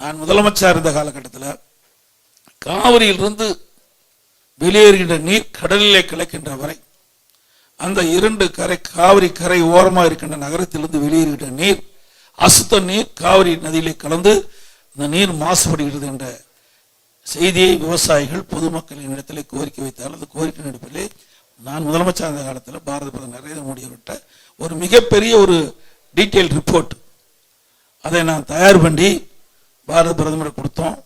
நான் முதலமைச்சர் இருந்த காலகட்டத்தில் காவிரியிலிருந்து வெளியேறுகின்ற நீர் கடலிலே கலக்கின்ற வரை அந்த இரண்டு கரை காவிரி கரை ஓரமாக இருக்கின்ற நகரத்திலிருந்து வெளியேறுகின்ற நீர் அசுத்த நீர் காவிரி நதியிலே கலந்து இந்த நீர் மாசுபடுகிறது என்ற செய்தியை விவசாயிகள் பொதுமக்களின் இடத்திலே கோரிக்கை வைத்தால் அந்த கோரிக்கை அடிப்படையிலே நான் முதலமைச்சர் இருந்த காலத்தில் பாரத பிரதமர் நரேந்திர மோடி அவர்கிட்ட ஒரு மிகப்பெரிய ஒரு டீட்டெயில் ரிப்போர்ட் அதை நான் தயார் பண்ணி பாரத பிரதமர் கொடுத்தோம்.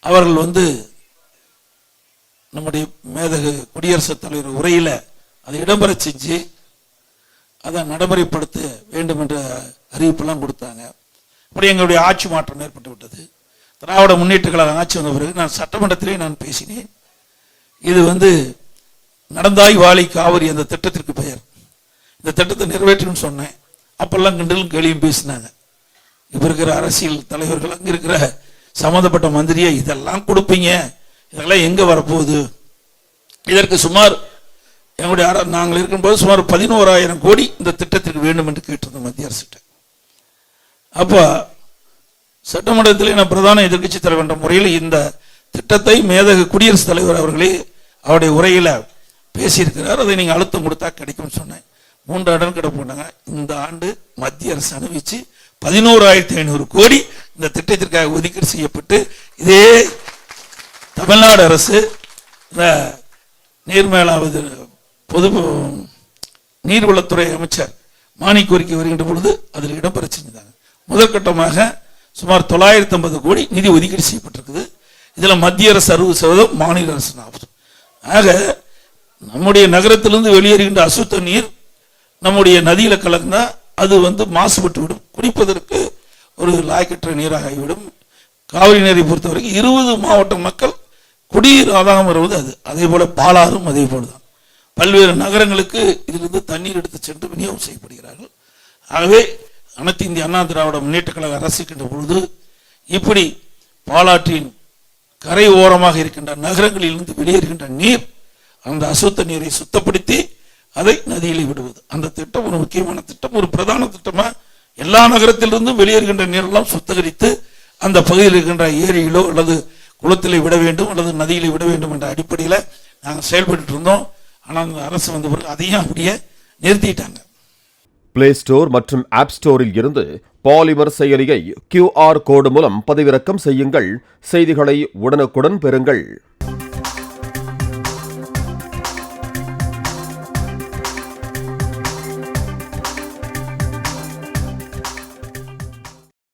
அவர்கள் வந்து நம்முடைய மேதகு குடியரசுத் தலைவர் உரையில் அதை இடம்பெற செஞ்சு அதை நடைமுறைப்படுத்த வேண்டும் என்ற அறிவிப்பெல்லாம் கொடுத்தாங்க. அப்படி எங்களுடைய ஆட்சி மாற்றம் ஏற்பட்டு விட்டது. திராவிட முன்னேற்ற கழக ஆட்சி வந்த பிறகு நான் சட்டமன்றத்திலே நான் பேசினேன். இது வந்து நடந்தாய் வாழை காவிரி அந்த திட்டத்திற்கு பெயர். இந்த திட்டத்தை நிறைவேற்றணும்னு சொன்னேன். அப்பெல்லாம் கிண்டலும் கேலியும் பேசினாங்க. இப்ப இருக்கிற அரசியல் தலைவர்கள் அங்க இருக்கிற சம்மந்தப்பட்ட மந்திரியை இதெல்லாம் கொடுப்பீங்க? இதெல்லாம் எங்க வரப்போகுது? இதற்கு சுமார் எங்களுடைய அர- நாங்கள் இருக்கும்போது சுமார் பதினோராயிரம் கோடி இந்த திட்டத்திற்கு வேண்டும் என்று கேட்டிருந்தோம் மத்திய அரசிட்ட அப்போ சட்டமன்றத்தில் நான் பிரதான எதிர்க்கட்சி தலைவர் என்ற முறையில் இந்த திட்டத்தை மேதகு குடியரசுத் தலைவர் அவர்களே அவருடைய உரையில் பேசியிருக்கிறார். அதை நீங்கள் அழுத்தம் கொடுத்தா கிடைக்கும்னு சொன்னேன். மூன்று ஆண்டு கிட்ட இந்த ஆண்டு மத்திய அரசு அனுபவிச்சு பதினோராயிரத்தி ஐநூறு கோடி இந்த திட்டத்திற்காக ஒதுக்கீடு செய்யப்பட்டு இதே தமிழ்நாடு அரசு இந்த நீர்மேலாவது பொது நீர்வளத்துறை அமைச்சர் மானிய கோரிக்கை வருகின்ற பொழுது அதில் இடம்பெற செஞ்சாங்க முதற்கட்டமாக சுமார் தொள்ளாயிரத்தி ஐம்பது கோடி நிதி ஒதுக்கீடு செய்யப்பட்டிருக்குது. இதில் மத்திய அரசு அறுபது சதவீதம் மாநில அரசு நாற்பது ஆக நம்முடைய நகரத்திலிருந்து வெளியேறுகின்ற அசுத்த நீர் நம்முடைய நதியில் கலந்தால் அது வந்து மாசுபட்டு விடும் குடிப்பதற்கு ஒரு லாய்க்கற்ற நீராக ஆகிவிடும் காவிரி நீரை பொறுத்தவரைக்கும் இருபது மாவட்ட மக்கள் குடிநீர் ஆதாரம் வருவது அது. அதே போல பாலாறும் அதே போலதான். பல்வேறு நகரங்களுக்கு இதிலிருந்து தண்ணீர் எடுத்து சென்று விநியோகம் செய்யப்படுகிறார்கள். ஆகவே அனைத்து இந்திய அண்ணா திராவிட முன்னேற்ற கழக அரசிக்கின்ற பொழுது இப்படி பாலாற்றின் கரை ஓரமாக இருக்கின்ற நகரங்களிலிருந்து வெளியேறுகின்ற நீர் அந்த அசுத்த நீரை சுத்தப்படுத்தி அதை நதியிலே விடுவது. அந்த திட்டம் ஒரு முக்கியமான திட்டம் ஒரு பிரதான திட்டமா எல்லா நகரத்திலிருந்தும் வெளியேறுகின்ற நீரெல்லாம் சுத்தகரித்து அந்த பகுதியில் இருக்கின்ற ஏரியிலோ அல்லது குளத்திலே விட வேண்டும் அல்லது நதியிலே விட வேண்டும் என்ற அடிப்படையில் நாங்கள் செயல்பட்டு இருந்தோம். ஆனால் அந்த அரசு வந்த பிறகு அதையும் அப்படியே நிறுத்திட்டாங்க. பிளே ஸ்டோர் மற்றும் ஆப் ஸ்டோரில் இருந்து பாலிமர் செயலியை கியூஆர் கோடு மூலம் பதிவிறக்கம் செய்யுங்கள். செய்திகளை உடனுக்குடன் பெறுங்கள்.